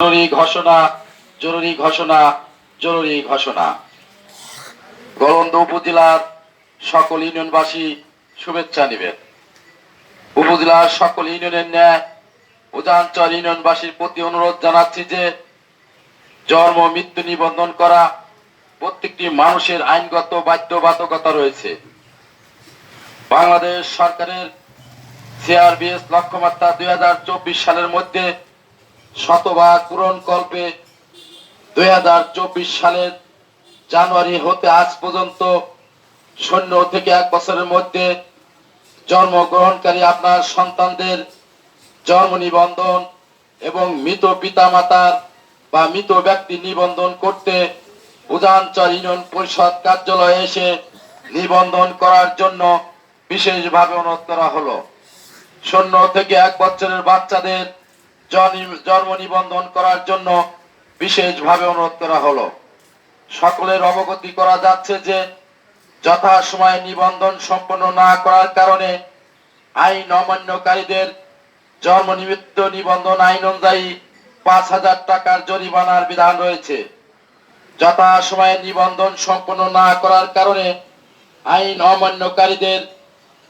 জরুরি ঘোষণা জরুরি ঘোষণা জরুরি ঘোষণা। গলন্দ উপজেলার সকল ইউনিয়নবাসী শুভেচ্ছা নেবেন। উপজেলার সকল ইউনিয়নের ন্যায় উজানচর ইউনিয়নবাসীর প্রতি অনুরোধ জানাচ্ছি যে, জন্ম মৃত্যু নিবন্ধন করা প্রত্যেকটি মানুষের আইনগত বাধ্যবাধকতা রয়েছে। বাংলাদেশ সরকারের সিআরবিএস লক্ষ্যমাত্রা দুই হাজার চব্বিশ সালের মধ্যে শতভাগ পূরণ কল্পে দুই হাজার চব্বিশ সালের জানুয়ারি হতে আজ পর্যন্ত শূন্য থেকে এক বছরের মধ্যে জন্মগ্রহণকারী আপনার সন্তানদের জন্ম নিবন্ধন এবং মৃত পিতামাতার বা মৃত ব্যক্তি নিবন্ধন করতে উজানচর ইউনিয়ন পরিষদ কার্যালয়ে এসে নিবন্ধন করার জন্য বিশেষভাবে অনুরোধ করা হলো। শূন্য থেকে এক বছরের বাচ্চাদের জন্ম নিবন্ধন করার জন্য বিশেষভাবে অনুরোধ করা হলো। সকলের অবগতি করা যাচ্ছে যে যথাসময়ে নিবন্ধন সম্পন্ন না করার কারণে আইন অমান্যকারীদের জন্ম নিমিত্ত নিবন্ধন আইন অনুযায়ী পাঁচ হাজার টাকার জরিমানার বিধান রয়েছে। যথাসময়ে নিবন্ধন সম্পন্ন না করার কারণে আইন অমান্যকারীদের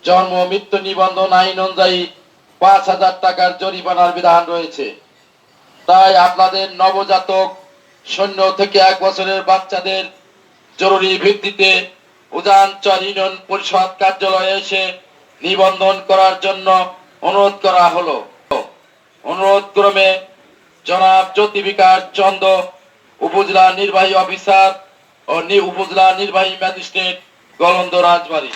জন্ম মৃত্যু নিবন্ধন আইন অনুযায়ী পাঁচ হাজার টাকার জরিমানার বিধান রয়েছে। তাই আপনাদের নবজাতক শূন্য থেকে এক বছরের বাচ্চাদের জরুরি ভিত্তিতে উজানচর ইউনিয়ন পরিষদ কার্যালয়ে এসে নিবন্ধন করার জন্য অনুরোধ করা হলো। অনুরোধ ক্রমে জনাব জ্যোতি বিকাশ চন্দ্র উপজেলা নির্বাহী অফিসার ও উপজেলা নির্বাহী ম্যাজিস্ট্রেট গলন্দ রাজবাড়ী।